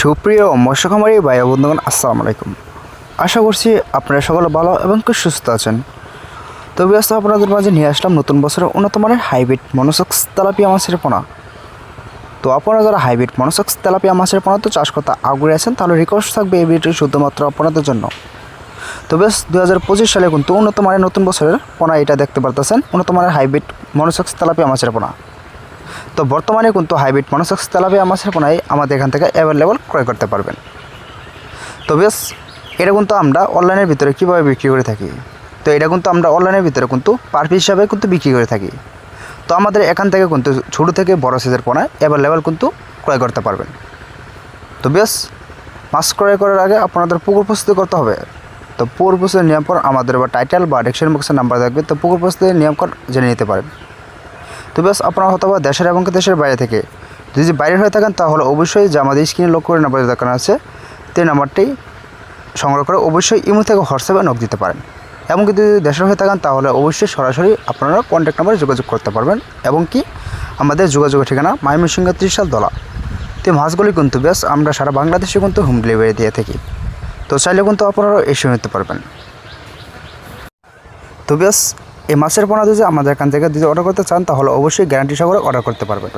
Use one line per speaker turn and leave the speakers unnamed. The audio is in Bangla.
সুপ্রিয় মৎস্যকুমারী ভাই ও বন্ধুগণ, আসসালামু আলাইকুম। আশা করছি আপনারা সকলে ভালো এবং খুব সুস্থ আছেন। তো ব্যস্ত আপনাদের মাঝে নিয়ে আসলাম নতুন বছরের উন্নত মানের হাইব্রিড মনোসক্স তেলাপিয়া মাছের পোনা। তো আপনারা যারা হাইব্রিড মনোসক্স তেলাপিয়া মাছের পোনা তো চাষ করতে আগ্রহী আছেন, তাহলে রিকোয়েস্ট থাকবে এই ভিডিওটি শুধুমাত্র আপনাদের জন্য। তো বেশ দু হাজার পঁচিশ সালে কিন্তু উন্নত মানের নতুন বছরের পোনা এটা দেখতে পারতেছেন উন্নত মানের হাইব্রিড মনোসক্স তেলাপিয়া মাছের পোনা। তো বর্তমানে কিন্তু হাইব্রিড মনোসক্স তেলাপিয়া মাছের পোনাই আমাদের এখান থেকে অ্যাভেলেবল ক্রয় করতে পারবেন। তো বেশ, এটা কিন্তু আমরা অনলাইনের ভিতরে কীভাবে বিক্রি করে থাকি? তো এটা কিন্তু আমরা অনলাইনের ভিতরে কিন্তু পার পিস হিসাবে কিন্তু বিক্রি করে থাকি। তো আমাদের এখান থেকে কিন্তু ছোটো থেকে বড় সাইজের পোনা অ্যাভেলেবল কিন্তু ক্রয় করতে পারবেন। তো বেশ, মাছ ক্রয় করার আগে আপনাদের পুকুর প্রস্তুতি করতে হবে। তো পুকুর প্রস্তুতির নিয়ম পর আমাদের বা টাইটেল বা ডিকশন বক্সের নাম্বার থাকবে। তো পুকুর প্রস্তুতির নিয়ম কর জেনে নিতে পারেন। তো ব্যাস, আপনারা হয়তো বা দেশের এবং দেশের বাইরে থেকে। যদি বাইরে হয়ে থাকেন, তাহলে অবশ্যই যে আমাদের স্ক্রিনে লক্ষ্য করে নাম্বার দোকান আছে, সেই নাম্বারটি সংগ্রহ করে অবশ্যই ইমো থেকে হোয়াটসঅ্যাপে নক দিতে পারেন। এবং কি যদি দেশের হয়ে থাকেন, তাহলে অবশ্যই সরাসরি আপনারা কন্ট্যাক্ট নাম্বারে যোগাযোগ করতে পারবেন। এবং কি আমাদের যোগাযোগের ঠিকানা ময়মনসিংহ ত্রিশাল দলা। তো মাছগুলি কিন্তু বেশ আমরা সারা বাংলাদেশে কিন্তু হোম ডেলিভারি দিয়ে থাকি। তো চাইলে কিন্তু আপনারা এসে নিতে পারবেন। তো বেশ এই মাছের পোনা যদি আমাদের এখান থেকে যদি অর্ডার করতে চান, তাহলে অবশ্যই গ্যারান্টি সহকারে অর্ডার করতে পারবেন।